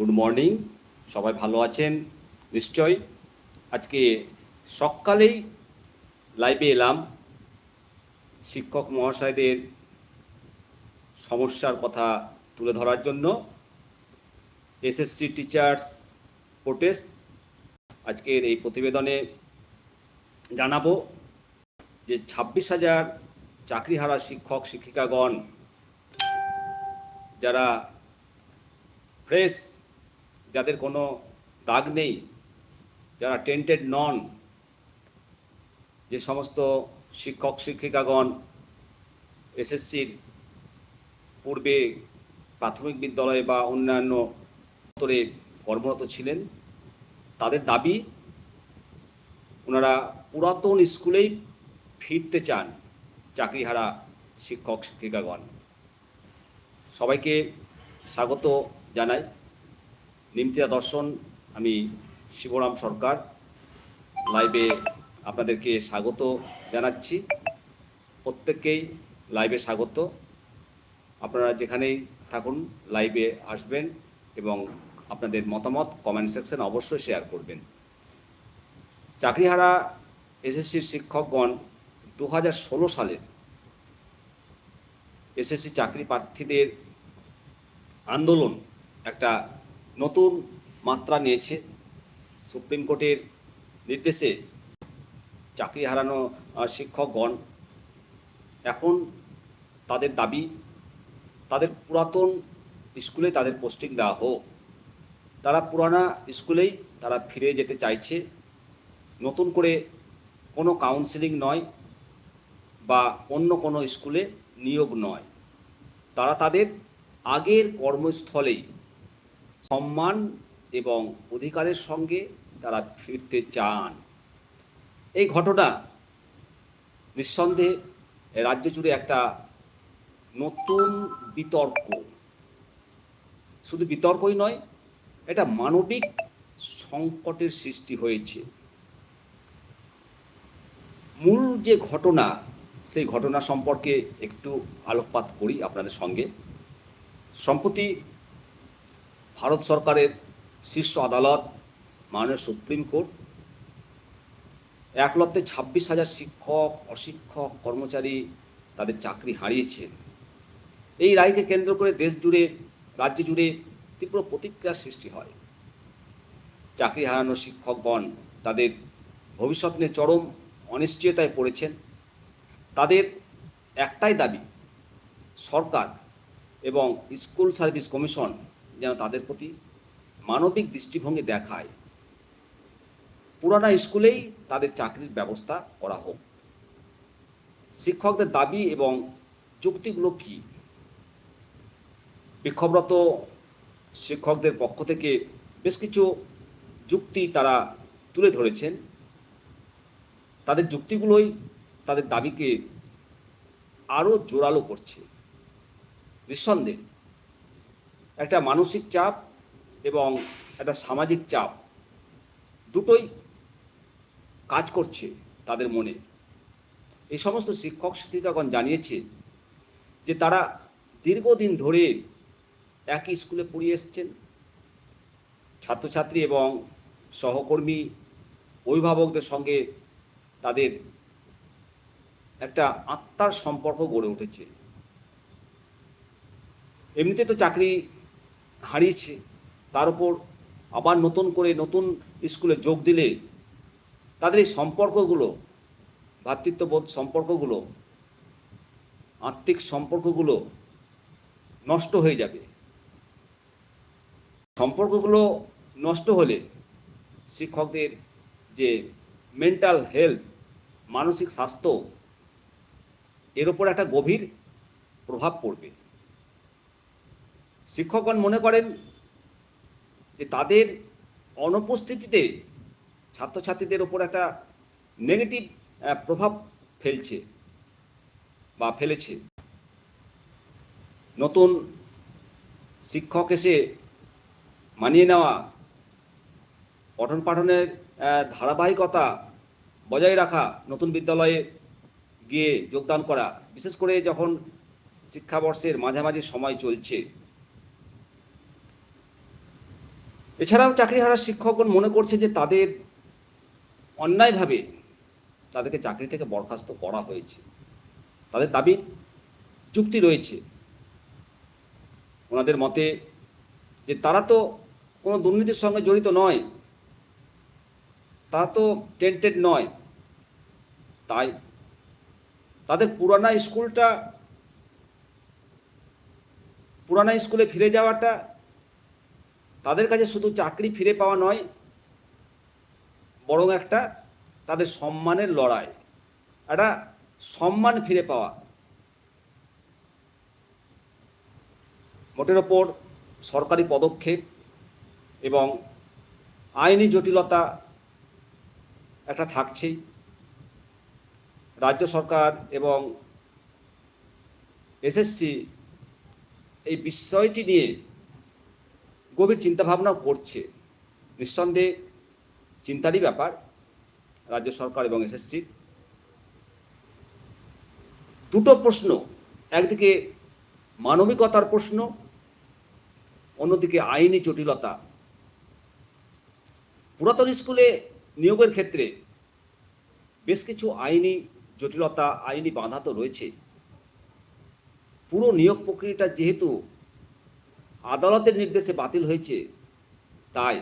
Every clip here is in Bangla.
গুড মর্নিং সবাই ভালো আছেন? নিশ্চয় আজকে সকালেই লাইভে এলাম। শিক্ষক মহাশয়দের সমস্যার কথা তুলে ধরার জন্য। এসএসসি টিচার্স প্রোটেস্ট আজকের এই প্রতিবেদনে জানাব যে ছাব্বিশ হাজার চাকরিহারা শিক্ষক, শিক্ষিকাগণ, যারা ফ্রেশ যাদের কোনো দাগ নেই, যারা টেন্টেড নন যে সমস্ত শিক্ষক, শিক্ষিকাগণ, এসএসসির পূর্বে প্রাথমিক বিদ্যালয়ে বা অন্যান্য স্তরে কর্মরত ছিলেন, তাদের দাবি, ওনারা পুরাতন স্কুলেই ফিরতে চান চাকরিহারা শিক্ষক, শিক্ষিকাগণ। সবাইকে স্বাগত জানাই। নিমতিয়া দর্শন, আমি শিবরাম সরকার। লাইভে আপনাদেরকে স্বাগত জানাচ্ছি। প্রত্যেককেই লাইভে স্বাগত। আপনারা যেখানেই থাকুন লাইভে আসবেন এবং আপনাদের মতামত কমেন্ট সেকশন অবশ্যই শেয়ার করবেন। চাকরিহারা এসএসসির শিক্ষকগণ দু হাজার ষোলো সালের এসএসসি চাকরি প্রার্থীদের আন্দোলন একটা নতুন মাত্রা নিয়েছে। সুপ্রিম কোর্টের নির্দেশে চাকরি হারানো শিক্ষকগণ এখন তাদের দাবি, তাদের পুরাতন স্কুলে তাদের পোস্টিং দেওয়া হোক। তারা পুরানা স্কুলেই তারা ফিরে যেতে চাইছে। নতুন করে কোনো কাউন্সিলিং নয় বা অন্য কোনো স্কুলে নিয়োগ নয়। তারা তাদের আগের কর্মস্থলেই সম্মান এবং অধিকারের সঙ্গে তারা ফিরতে চান। এই ঘটনা নিঃসন্দেহে রাজ্য জুড়ে একটা নতুন বিতর্ক। শুধু বিতর্কই নয় এটা মানবিক সংকটের সৃষ্টি হয়েছে। মূল যে ঘটনা, সেই ঘটনা সম্পর্কে একটু আলোকপাত করি আপনাদের সঙ্গে। সম্প্রতি ভারত সরকারের শীর্ষ আদালত, মাননীয় সুপ্রিম কোর্ট, এক লক্ষে ছাব্বিশ হাজার শিক্ষক, অশিক্ষক, কর্মচারী তাদের চাকরি হারিয়েছেন এই রায়কে কেন্দ্র করে দেশ জুড়ে, রাজ্য জুড়ে তীব্র প্রতিক্রিয়ার সৃষ্টি হয়। চাকরি হারানো শিক্ষকগণ তাদের ভবিষ্যৎ নিয়ে চরম অনিশ্চয়তায় পড়েছেন। তাদের একটাই দাবি, সরকার এবং স্কুল সার্ভিস কমিশন যেন তাদের প্রতি মানবিক দৃষ্টিভঙ্গি দেখায়। পুরানা স্কুলেই তাদের চাকরির ব্যবস্থা করা হোক। শিক্ষকদের দাবি এবং যুক্তিগুলো কি? বিক্ষোভরত শিক্ষকদের পক্ষ থেকে বেশ কিছু যুক্তি তারা তুলে ধরেছেন। তাদের যুক্তিগুলোই তাদের দাবিকে আরও জোরালো করছে। নিঃসন্দেহে একটা মানসিক চাপ এবং একটা সামাজিক চাপ দুটোই কাজ করছে তাদের মনে। এই সমস্ত শিক্ষক, শিক্ষিকাগণ জানিয়েছে যে তারা দীর্ঘদিন ধরে একই স্কুলে পড়িয়ে এসছেন। ছাত্রছাত্রী এবং সহকর্মী, অভিভাবকদের সঙ্গে তাদের একটা আত্মার সম্পর্ক গড়ে উঠেছে। এমনিতে তো চাকরি হারিয়েছে, তার উপর আবার নতুন করে নতুন স্কুলে যোগ দিলে তাদের এই সম্পর্কগুলো, ভ্রাতৃত্ববোধ সম্পর্কগুলো, আত্মিক সম্পর্কগুলো নষ্ট হয়ে যাবে। সম্পর্কগুলো নষ্ট হলে শিক্ষকদের যে মেন্টাল হেলথ মানসিক স্বাস্থ্য, এর ওপর একটা গভীর প্রভাব পড়বে। শিক্ষকগণ মনে করেন যে তাদের অনুপস্থিতিতে ছাত্রছাত্রীদের ওপর একটা নেগেটিভ প্রভাব ফেলছে বা ফেলেছে। নতুন শিক্ষক এসে মানিয়ে নেওয়া, পঠন পাঠনের ধারাবাহিকতা বজায় রাখা, নতুন বিদ্যালয়ে গিয়ে যোগদান করা, বিশেষ করে যখন শিক্ষাবর্ষের মাঝামাঝি সময় চলছে এছাড়াও চাকরিহারা শিক্ষকগণ মনে করছে যে তাদের অন্যায়ভাবে তাদেরকে চাকরি থেকে বরখাস্ত করা হয়েছে। তাদের দাবির চুক্তি রয়েছে। ওনাদের মতে যে তারা তো কোনো দুর্নীতির সঙ্গে জড়িত নয়, তারা তো টেন্টেড নয়। তাই তাদের পুরানা স্কুলটা, পুরানা স্কুলে ফিরে যাওয়াটা তাদের কাছে শুধু চাকরি ফিরে পাওয়া নয়, বরং একটা তাদের সম্মানের লড়াই, একটা সম্মান ফিরে পাওয়া। মোটের ওপর সরকারি পদক্ষেপ এবং আইনি জটিলতা একটা থাকছেই। রাজ্য সরকার এবং এসএসসি এই বিষয়টি নিয়ে গভীর চিন্তাভাবনাও করছে। নিঃসন্দেহে চিন্তারই ব্যাপার, রাজ্য সরকার এবং এসএসসির দুটো প্রশ্ন, একদিকে মানবিকতার প্রশ্ন, অন্যদিকে আইনি জটিলতা। পুরাতন স্কুলে নিয়োগের ক্ষেত্রে বেশ কিছু আইনি জটিলতা, আইনি বাধা তো রয়েছে। পুরো নিয়োগ প্রক্রিয়াটা যেহেতু আদালতের নির্দেশে বাতিল হয়েছে, তাই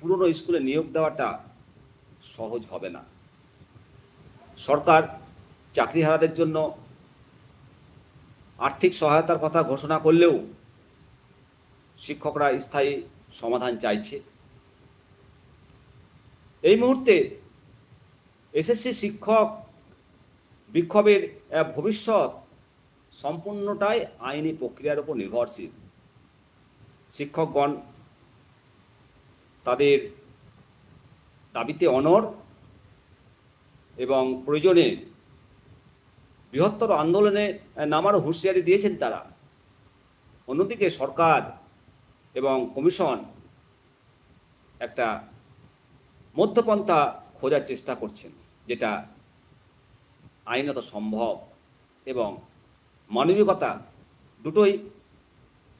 পুরনো স্কুলে নিয়োগ দেওয়াটা সহজ হবে না। সরকার চাকরিহারাদের জন্য আর্থিক সহায়তার কথা ঘোষণা করলেও শিক্ষকরা স্থায়ী সমাধান চাইছে। এই মুহূর্তে এসএসসি শিক্ষক বিক্ষোভের ভবিষ্যৎ সম্পূর্ণটাই আইনি প্রক্রিয়ার উপর নির্ভরশীল। শিক্ষকগণ তাদের দাবিতে অনর এবং প্রয়োজনে বৃহত্তর আন্দোলনে নামারও হুঁশিয়ারি দিয়েছেন তারা। অন্যদিকে সরকার এবং কমিশন একটা মধ্যপন্থা খোঁজার চেষ্টা করছেন, যেটা আইনত সম্ভব এবং মানবিকতা দুটোই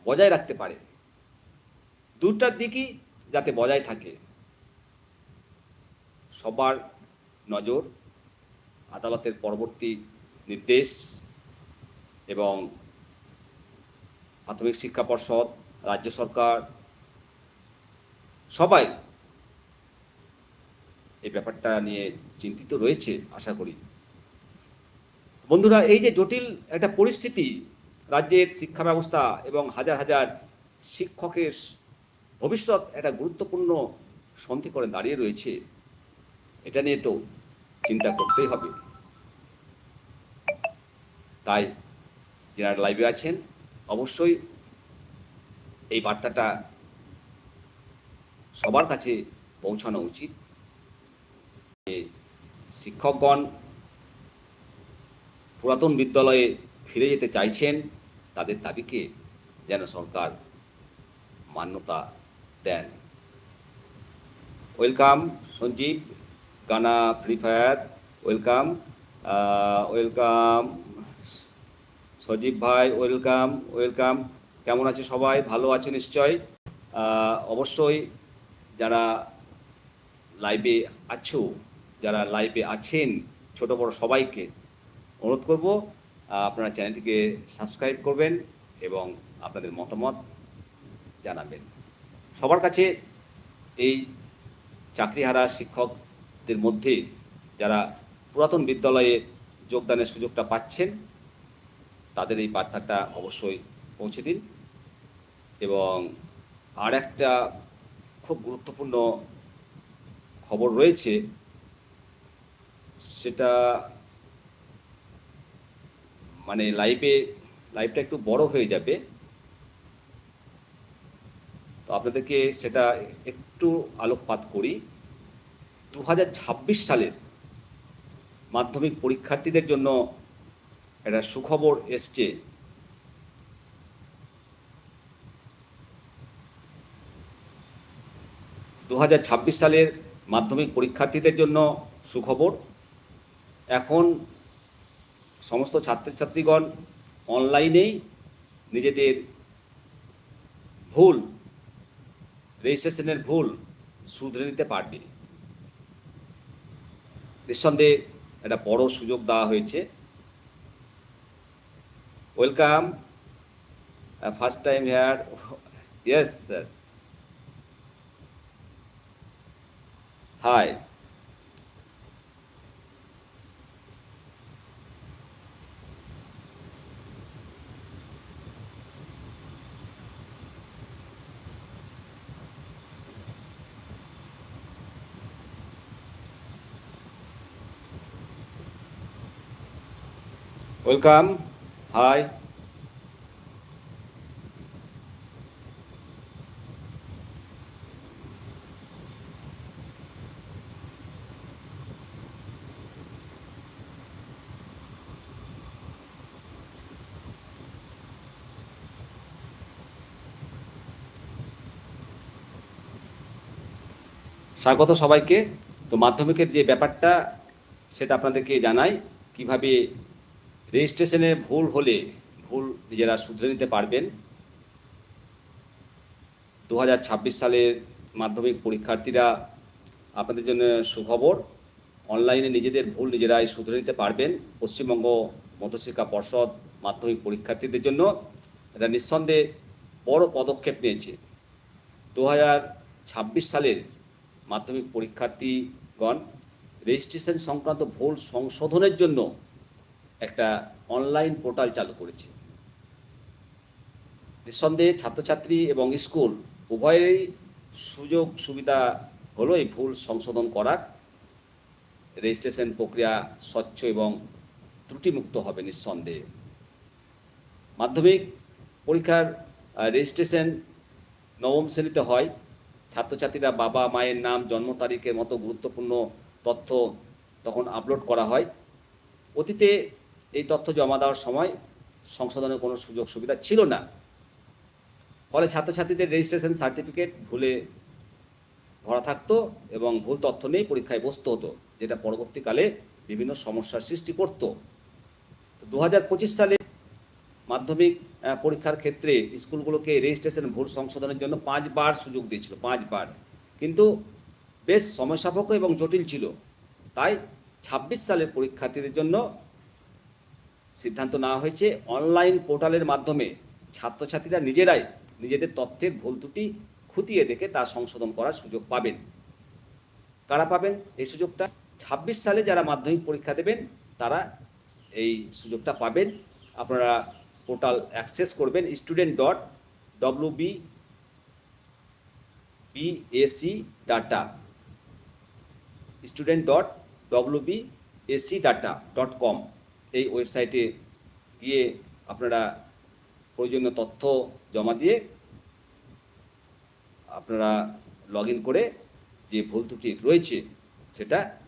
বজায় রাখতে পারে। দুটার দিকই যাতে বজায় থাকে। সবার নজর, আদালতের পরবর্তী নির্দেশ এবং প্রাথমিক শিক্ষা পর্ষদ, রাজ্য সরকার, সবাই এই ব্যাপারটা নিয়ে চিন্তিত রয়েছে, আশা করি। বন্ধুরা, এই যে জটিল একটা পরিস্থিতি, রাজ্যের শিক্ষা ব্যবস্থা এবং হাজার হাজার শিক্ষকের ভবিষ্যৎ একটা গুরুত্বপূর্ণ সন্ধি করে দাঁড়িয়ে রয়েছে, এটা নিয়ে তো চিন্তা করতেই হবে। তাই যারা লাইভে আছেন, অবশ্যই এই বার্তাটা সবার কাছে পৌঁছানো উচিত। শিক্ষকগণ পুরাতন বিদ্যালয়ে ফিরে যেতে চাইছেন, তাদের দাবিকে যেন সরকার মান্যতা দেন। ওয়েলকাম সঞ্জীব গানা Free Fire welcome welcome Sajib ভাই ওয়েলকাম ওয়েলকাম কেমন আছে সবাই? ভালো আছে নিশ্চয় আহ, অবশ্যই যারা লাইভে আছো যারা লাইভে আছেন ছোট বড় সবাইকে অনুরোধ করব আহ, আপনারা চ্যানেলটিকে সাবস্ক্রাইব করবেন এবং আপনাদের মতামত জানাবেন। সবার কাছে এই চাকরিহারা শিক্ষকদের মধ্যে যারা পুরাতন বিদ্যালয়ে যোগদানের সুযোগটা পাচ্ছেন, তাদের এই বার্তাটা অবশ্যই পৌঁছে দিন। এবং আর একটা খুব গুরুত্বপূর্ণ খবর রয়েছে, সেটা মানে লাইভে লাইভটা একটু বড় হয়ে যাবে। তো আপনাদেরকে সেটা একটু আলোকপাত করি। দু হাজার ছাব্বিশ সালের মাধ্যমিক পরীক্ষার্থীদের জন্য একটা সুখবর এসছে। দু হাজার ছাব্বিশ সালের মাধ্যমিক পরীক্ষার্থীদের জন্য সুখবর, এখন সমস্ত ছাত্রছাত্রীগণ অনলাইনেই নিজেদের ভুল রেজিস্ট্রেশনের ভুল শুধরে নিতে পারবে নিঃসন্দেহে একটা বড় সুযোগ দেওয়া হয়েছে। Welcome first time here yes sir hi welcome hi স্বাগত সবাইকে। তো মাধ্যমিকের যে ব্যাপারটা সেটা আপনাদেরকে জানাই। কীভাবে রেজিস্ট্রেশনে ভুল হলে ভুল নিজেরা শুধরে নিতে পারবেন। দু হাজার ছাব্বিশ সালের মাধ্যমিক পরীক্ষার্থীরা আপনাদের জন্য সুখবর, অনলাইনে নিজেদের ভুল নিজেরাই শুধরে নিতে পারবেন। পশ্চিমবঙ্গ মধ্যশিক্ষা পর্ষদ মাধ্যমিক পরীক্ষার্থীদের জন্য এটা নিঃসন্দেহে বড় পদক্ষেপ নিয়েছে। দু হাজার ছাব্বিশ সালের মাধ্যমিক পরীক্ষার্থীগণ রেজিস্ট্রেশন সংক্রান্ত ভুল সংশোধনের জন্য একটা অনলাইন পোর্টাল চালু করেছে। নিঃসন্দেহে ছাত্রছাত্রী এবং স্কুল উভয়েরই সুযোগ সুবিধা হলো এই ভুল সংশোধন করার রেজিস্ট্রেশন প্রক্রিয়া স্বচ্ছ এবং ত্রুটিমুক্ত হবে নিঃসন্দেহে। মাধ্যমিক পরীক্ষার রেজিস্ট্রেশন নবম শ্রেণীতে হয়। ছাত্রছাত্রীরা বাবা মায়ের নাম, জন্ম তারিখের মতো গুরুত্বপূর্ণ তথ্য তখন আপলোড করা হয়। অতীতে এই তথ্য জমা দেওয়ার সময় সংশোধনের কোনো সুযোগ সুবিধা ছিল না। ফলে ছাত্রছাত্রীদের রেজিস্ট্রেশন সার্টিফিকেট ভুলে ভরা থাকতো এবং ভুল তথ্য নিয়ে পরীক্ষায় বসতে হতো, যেটা পরবর্তীকালে বিভিন্ন সমস্যার সৃষ্টি করত। দু হাজার পঁচিশ সালে মাধ্যমিক পরীক্ষার ক্ষেত্রে স্কুলগুলোকে রেজিস্ট্রেশন ভুল সংশোধনের জন্য পাঁচবার সুযোগ দিয়েছিল, পাঁচবার। কিন্তু বেশ সময়সাপেক্ষ এবং জটিল ছিল। তাই ছাব্বিশ সালের পরীক্ষার্থীদের জন্য সিদ্ধান্ত নেওয়া হয়েছে। অনলাইন পোর্টালের মাধ্যমে ছাত্রছাত্রীরা নিজেরাই নিজেদের তথ্যের ভুল ত্রুটি খুঁটিয়ে দেখে তা সংশোধন করার সুযোগ পাবেন। কারা পাবেন এই সুযোগটা? ছাব্বিশ সালে যারা মাধ্যমিক পরীক্ষা দেবেন, তারা এই সুযোগটা পাবেন। আপনারা পোর্টাল অ্যাক্সেস করবেন student dot W B BAC data student dot W B AC data dot com এই ওয়েবসাইটে গিয়ে আপনারা প্রয়োজনীয় তথ্য জমা দিয়ে আপনারা লগ করে যে ভুল ত্রুটি রয়েছে সেটা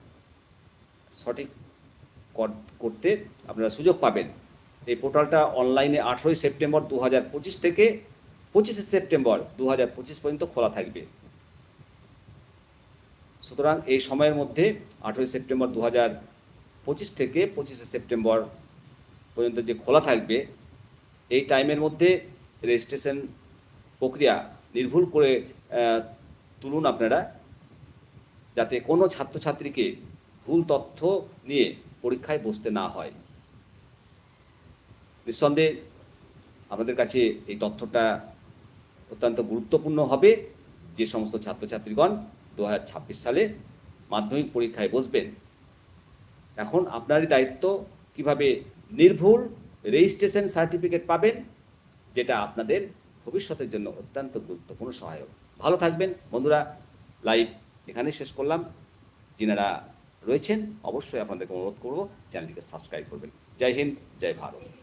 সঠিক কর- করতে আপনারা সুযোগ পাবেন। এই পোর্টালটা অনলাইনে আঠেরোই সেপ্টেম্বর দু হাজার পঁচিশ থেকে পঁচিশে সেপ্টেম্বর দু হাজার পঁচিশ পর্যন্ত খোলা থাকবে। সুতরাং এই সময়ের মধ্যে আঠেরোই সেপ্টেম্বর দু হাজার পঁচিশ থেকে পঁচিশে সেপ্টেম্বর পর্যন্ত যে খোলা থাকবে, এই টাইমের মধ্যে রেজিস্ট্রেশন প্রক্রিয়া নির্ভুল করে তুলুন আপনারা, যাতে কোনো ছাত্রছাত্রীকে ভুল তথ্য নিয়ে পরীক্ষায় বসতে না হয়। নিঃসন্দেহে আমাদের কাছে এই তথ্যটা অত্যন্ত গুরুত্বপূর্ণ হবে। যে সমস্ত ছাত্রছাত্রীগণ দু হাজার ছাব্বিশ সালে মাধ্যমিক পরীক্ষায় বসবেন এখন আপনারই দায়িত্ব কীভাবে নির্ভুল রেজিস্ট্রেশন সার্টিফিকেট পাবেন, যেটা আপনাদের ভবিষ্যতের জন্য অত্যন্ত গুরুত্বপূর্ণ সহায়ক। ভালো থাকবেন। বন্ধুরা লাইভ এখানেই শেষ করলাম। যিনারা রয়েছেন, অবশ্যই আপনাদেরকে অনুরোধ করব, চ্যানেলটিকে সাবস্ক্রাইব করবেন। জয় হিন্দ, জয় ভারত।